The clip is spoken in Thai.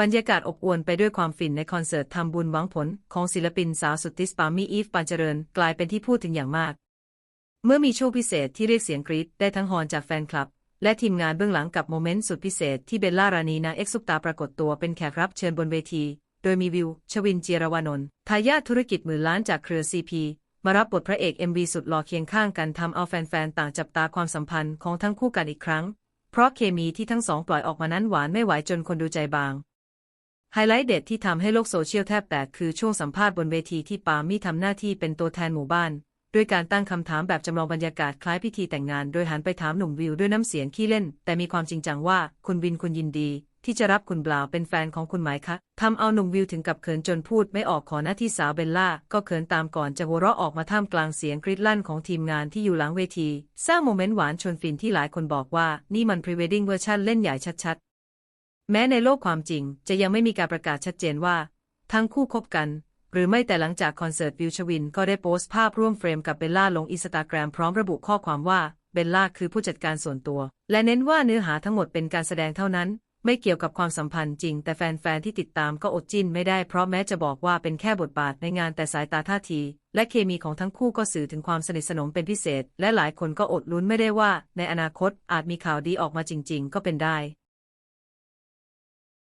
บรรยากาศอบอวลไปด้วยความฟินในคอนเสิร์ตทำบุญหวังผลของศิลปินสาวสุดติสปามีอีฟปานเจริญกลายเป็นที่พูดถึงอย่างมาก เมื่อมีโชว์พิเศษที่เรียกเสียงกรี๊ดได้ทั้งฮอนจากแฟนคลับ และทีมงานเบื้องหลังกับโมเมนต์สุดพิเศษที่เบลล่ารานีนาเอ็กซุปตาปรากฏตัวเป็นแขกรับเชิญบนเวที โดยมีวิว ชวินเจียรวานนท์ทายาทธุรกิจหมื่นล้านจากเครือซีพีมารับบทพระเอก MV สุดหล่อเคียงข้างกันทำเอาแฟนๆต่างจับตาความสัมพันธ์ของทั้งคู่กันอีกครั้ง เพราะเคมีที่ทั้งสองปล่อยออกมานั้นหวานไม่ไหวจนคนดูใจบาง ไฮไลท์เด็ดที่ทำให้โลกโซเชียลแทบแตกคือช่วงสัมภาษณ์บนเวทีที่ปามี่ทำหน้าที่เป็นตัวแทนหมู่บ้าน ด้วยการตั้งคำถามแบบจำลองบรรยากาศคล้ายพิธีแต่งงาน โดยหันไปถามหนุ่มวิวด้วยน้ำเสียงขี้เล่น แต่มีความจริงจังว่าคุณวินคุณยินดี ที่จะรับคุณบลาวเป็นแฟนของคุณไหมคะทำเอาหนุ่มวิวถึงกับเขินจนพูดไม่ออกขอหน้าที่สาวเบลล่า ก็เขินตามก่อนจะหัวเราะออกมาท่ามกลางเสียงกรีดลั่นของทีมงานที่อยู่หลังเวที สร้างโมเมนต์หวานชวนฟินที่หลายคนบอกว่านี่มันพรีเวดดิ้งเวอร์ชันเล่นใหญ่ชัด แม้ในโลกความจริงจะยังไม่มีการประกาศชัดเจนว่า ทั้งคู่คบกัน หรือไม่แต่หลังจากคอนเสิร์ตวิวชวิน ก็ได้โพสต์ภาพร่วมเฟรมกับเบลล่าลงอินสตาแกรมพร้อมระบุข้อความว่าเบลล่าคือผู้จัดการส่วนตัว และเน้นว่าเนื้อหาทั้งหมดเป็นการแสดงเท่านั้น ไม่เกี่ยวกับความสัมพันธ์จริง แต่แฟนๆที่ติดตามก็อดจิ้นไม่ได้เพราะแม้จะบอกว่าเป็นแค่บทบาทในงานแต่สายตาท่าที และเคมีของทั้งคู่ก็สื่อถึงความสนิทสนมเป็นพิเศษ และหลายคนก็อดลุ้นไม่ได้ว่า ในอนาคตอาจมีข่าวดีออกมาจริง ๆ ก็เป็นได้